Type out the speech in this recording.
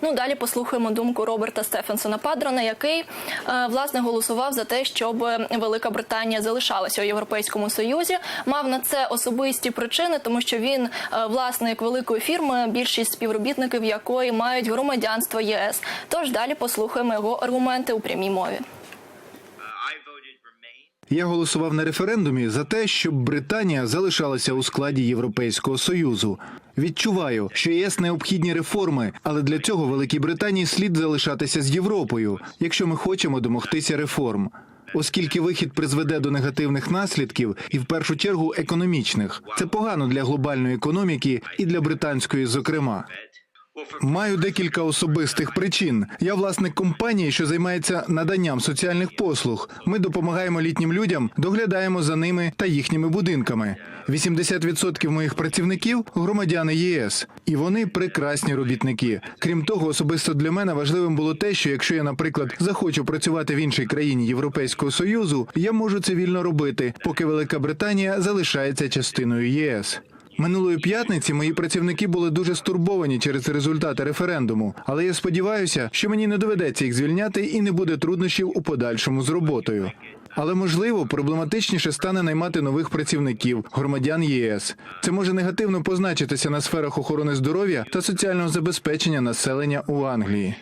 Ну далі послухаємо думку Роберта Стефенсона Падрона, який е, власне голосував за те, щоб Велика Британія залишалася у Європейському Союзі. Мав на це особисті причини, тому що він е, власник великої фірми, більшість співробітників якої мають громадянство ЄС. Тож далі послухаємо його аргументи у прямій мові. Я голосував на референдумі за те, щоб Британія залишалася у складі Європейського союзу. Відчуваю, що ЄС необхідні реформи, але для цього Великій Британії слід залишатися з Європою, якщо ми хочемо домогтися реформ. Оскільки вихід призведе до негативних наслідків, і в першу чергу економічних, це погано для глобальної економіки і для британської, зокрема. Маю декілька особистих причин. Я власник компанії, що займається наданням соціальних послуг. Ми допомагаємо літнім людям, доглядаємо за ними та їхніми будинками. 80% моїх працівників громадяни ЄС, і вони прекрасні робітники. Крім того, особисто для мене важливим було те, що якщо я, наприклад, захочу працювати в іншій країні Європейського союзу, я можу це вільно робити, поки Велика Британія залишається частиною ЄС. Минулої п'ятниці мої працівники були дуже стурбовані через результати референдуму, але я сподіваюся, що мені не доведеться їх звільняти і не буде труднощів у подальшому з роботою. Але можливо проблематичніше стане наймати нових працівників, громадян ЄС. Це може негативно позначитися на сферах охорони здоров'я та соціального забезпечення населення у Англії.